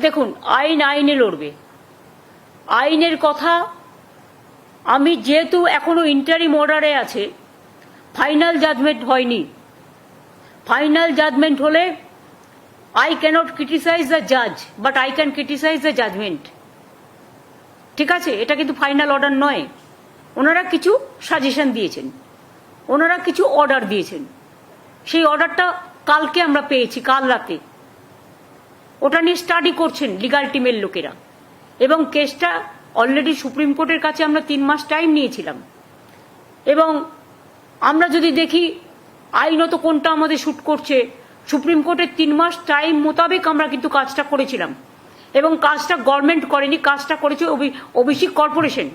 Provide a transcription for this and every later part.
দেখুন, আইন আইনে লড়বে। আইনের কথা, আমি যেহেতু এখনও ইন্টারিম অর্ডারে আছে ফাইনাল জাজমেন্ট হয়নি। ফাইনাল জাজমেন্ট হলে আই ক্যানট ক্রিটিসাইজ দ্য জাজ but I can criticise the judgement ঠিক আছে? এটা কিন্তু ফাইনাল অর্ডার নয়। ওনারা কিছু সাজেশন দিয়েছেন। ওনারা কিছু অর্ডার দিয়েছেন। সেই অর্ডারটা কালকে আমরা পেয়েছি, কাল রাতে। ওটা নিয়ে স্টাডি করছেন লিগাল টিমের লোকেরা। এবং কেসটা অলরেডি সুপ্রিম কোর্টের কাছে আমরা তিন মাস টাইম নিয়েছিলাম। এবং আমরা যদি দেখি আইনত কোনটা আমাদের শ্যুট করছে, সুপ্রিম কোর্টের তিন মাস টাইম মোতাবেক আমরা কিন্তু কাজটা করেছিলাম। এবং কাজটা গভর্নমেন্ট করেনি, কাজটা করেছে ওবিসি কর্পোরেশন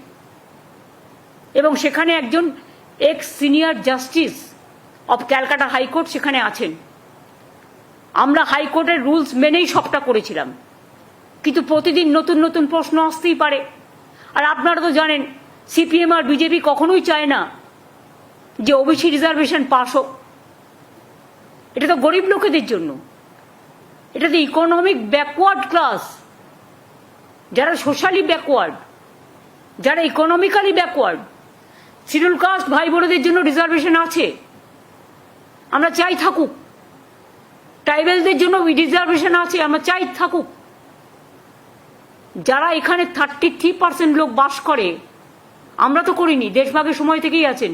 এবং সেখানে একজন ex senior justice of Calcutta high court সেখানে আছেন। আমরা হাইকোর্টের রুলস মেনেই সবটা করেছিলাম। কিন্তু প্রতিদিন নতুন নতুন প্রশ্ন আসতেই পারে। আর আপনারা তো জানেন সিপিএম আর বিজেপি কখনোই চায় না যে ওবিসি রিজার্ভেশন পাস হোক। এটা তো গরিব লোকেদের জন্য। এটা তো ইকোনমিক ব্যাকওয়ার্ড ক্লাস যারা সোশ্যালি ব্যাকওয়ার্ড যারা ইকোনমিক্যালি ব্যাকওয়ার্ড শিডিউল কাস্ট ভাই বোনদের জন্য রিজার্ভেশন আছে। আমরা চাই থাকুক। ট্রাইবেলদের জন্য রিজার্ভেশন আছে, আমরা চাই থাকুক। যারা এখানে থার্টি থ্রি পার্সেন্ট লোক বাস করে, আমরা তো করিনি দেশভাগের সময় থেকেই আছেন।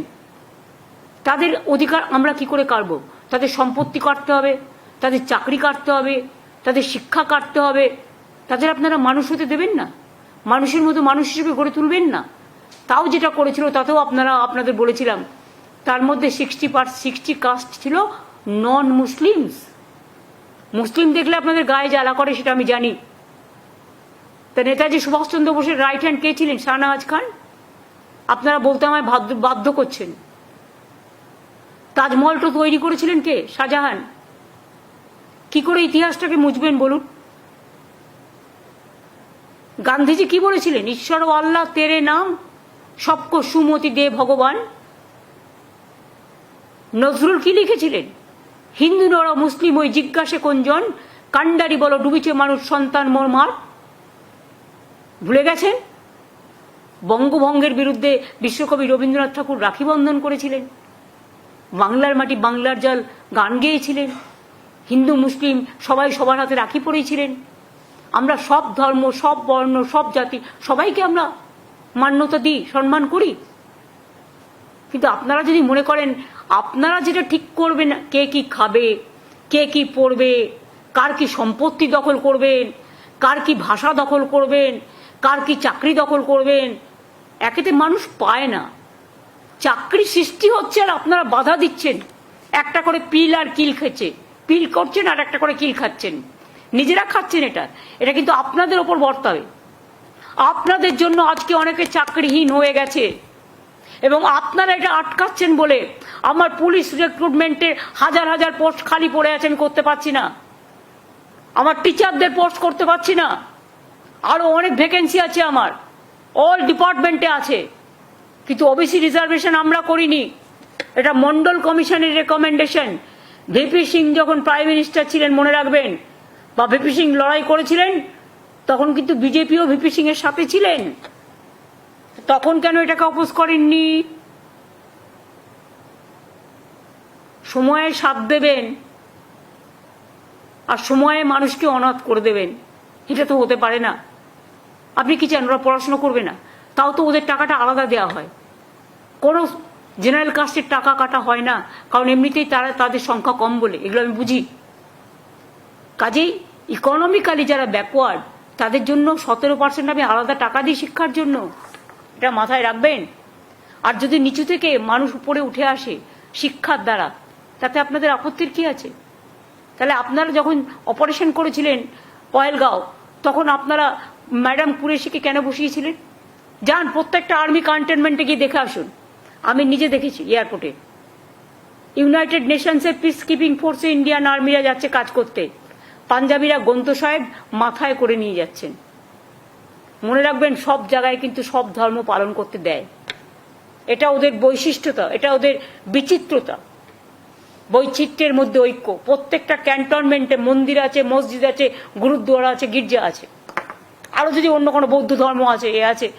তাদের অধিকার আমরা কি করে কাটব? তাদের সম্পত্তি কাটতে হবে, তাদের চাকরি কাটতে হবে, তাদের শিক্ষা কাটতে হবে। তাদের আপনারা মানুষ হতে দেবেন না। মানুষের মতো মানুষ হিসেবে গড়ে তুলবেন না। তাও যেটা করেছিল, তাতেও আপনারা, আপনাদের বলেছিলাম, তার মধ্যে সিক্সটি পার সিক্সটি কাস্ট ছিল নন মুসলিমস মুসলিম দেখলে আপনাদের গায়ে জ্বালা করে, সেটা আমি জানি। তা নেতাজি সুভাষচন্দ্র বোসের রাইট হ্যান্ড কে ছিলেন? শাহনওয়াজ খান? আপনারা বলতে আমায় বাধ্য করছেন। তাজমহল তো তৈরি করেছিলেন কে? শাহজাহান। কি করে ইতিহাসটাকে মুছবেন বলুন? গান্ধীজি কি বলেছিলেন? ঈশ্বর ও আল্লাহ তেরে নাম, সবক সুমতি দে ভগবান। নজরুল কি লিখেছিলেন? হিন্দু নর মুসলিম ওই জিজ্ঞাসে কোনজন কান্ডারি বলো, ডুবিছে মানুষ, সন্তান মর্মার ভুলে গেছেন? বঙ্গভঙ্গের বিরুদ্ধে বিশ্বকবি রবীন্দ্রনাথ ঠাকুর রাখি বন্ধন করেছিলেন। বাংলার মাটি বাংলার জল গান গেয়েছিলেন। হিন্দু, মুসলিম সবাই সবার হাতে রাখি পড়েছিলেন আমরা সব ধর্ম, সব বর্ণ, সব জাতি, সবাইকে আমরা মান্যতা দিই, সম্মান করি। কিন্তু আপনারা যদি মনে করেন আপনারা যেটা ঠিক করবেন, কে কি খাবে, কে কি পড়বে, কার কি সম্পত্তি দখল করবেন, কার কি ভাষা দখল করবেন, কার কি চাকরি দখল করবেন, একেতে মানুষ পায় না। চাকরি সৃষ্টি হচ্ছে আর আপনারা বাধা দিচ্ছেন। একটা করে পিল আর কিল খেচ্ছে। পিল করছেন আর একটা করে কিল খাচ্ছেন। নিজেরা খাচ্ছেন এটা। এটা কিন্তু আপনাদের ওপর বর্তাবে। আপনাদের জন্য আজকে অনেকে চাকরিহীন হয়ে গেছে। এবং আপনারা এটা আটকাচ্ছেন বলে আমার পুলিশ রিক্রুটমেন্টে হাজার হাজার পোস্ট খালি পড়ে আছে, আমি করতে পারছি না। আমার টিচারদের পোস্ট করতে পারছি না। আরও অনেক ভ্যাকেন্সি আছে আমার। অল ডিপার্টমেন্টে আছে। কিন্তু ওবিসি রিজার্ভেশন আমরা করিনি। এটা মন্ডল কমিশনের রেকমেন্ডেশন ভিপি সিং যখন প্রাইম মিনিস্টার ছিলেন, মনে রাখবেন, বা ভিপি সিং লড়াই করেছিলেন, তখন কিন্তু বিজেপিও ভিপি সিং এর সাথে ছিলেন। তখন কেন এটাকে অপোজ করেননি? সময়ে সাথ দেবেন আর সময়ে মানুষকে অনাথ করে দেবেন। এটা তো হতে পারে না। আপনি কি চান ওরা পড়াশোনা করবে না? তাও তো ওদের টাকাটা আলাদা দেওয়া হয়। কোনো জেনারেল কাস্টের টাকা কাটা হয় না। কারণ এমনিতেই তারা তাদের সংখ্যা কম বলে। এগুলো আমি বুঝি। কাজেই ইকোনমিক্যালি যারা ব্যাকওয়ার্ড তাদের জন্য সতেরো পার্সেন্ট আমি আলাদা টাকা দিই শিক্ষার জন্য এটা মাথায় রাখবেন। আর যদি নিচু থেকে মানুষ উপরে উঠে আসে শিক্ষার দ্বারা তাতে আপনাদের আপত্তির কি আছে? তাহলে আপনারা যখন অপারেশন করেছিলেন পয়েলগাঁও তখন আপনারা ম্যাডাম কুরেশিকে কেন বসিয়েছিলেন? যান, প্রত্যেকটা আর্মি কন্টেনমেন্টে গিয়ে দেখে আসুন। আমি নিজে দেখেছি এয়ারপোর্টে ইউনাইটেড নেশনসের পিস কিপিং ফোর্সে ইন্ডিয়ান আর্মিরা যাচ্ছে কাজ করতে। পাঞ্জাবিরা গন্ত সাহেব মাথায় করে নিয়ে যাচ্ছেন। মনে রাখবেন, সব জায়গায় কিন্তু সব ধর্ম পালন করতে দেয়। এটা ওদের বৈশিষ্ট্যতা, এটা ওদের বিচিত্রতা। বৈচিত্র্যের মধ্যে ঐক্য। প্রত্যেকটা ক্যান্টনমেন্টে মন্দির আছে, মসজিদ আছে, গুরুদ্বারা আছে, গির্জা আছে। আরও যদি অন্য কোনো বৌদ্ধ ধর্ম আছে, এ আছে।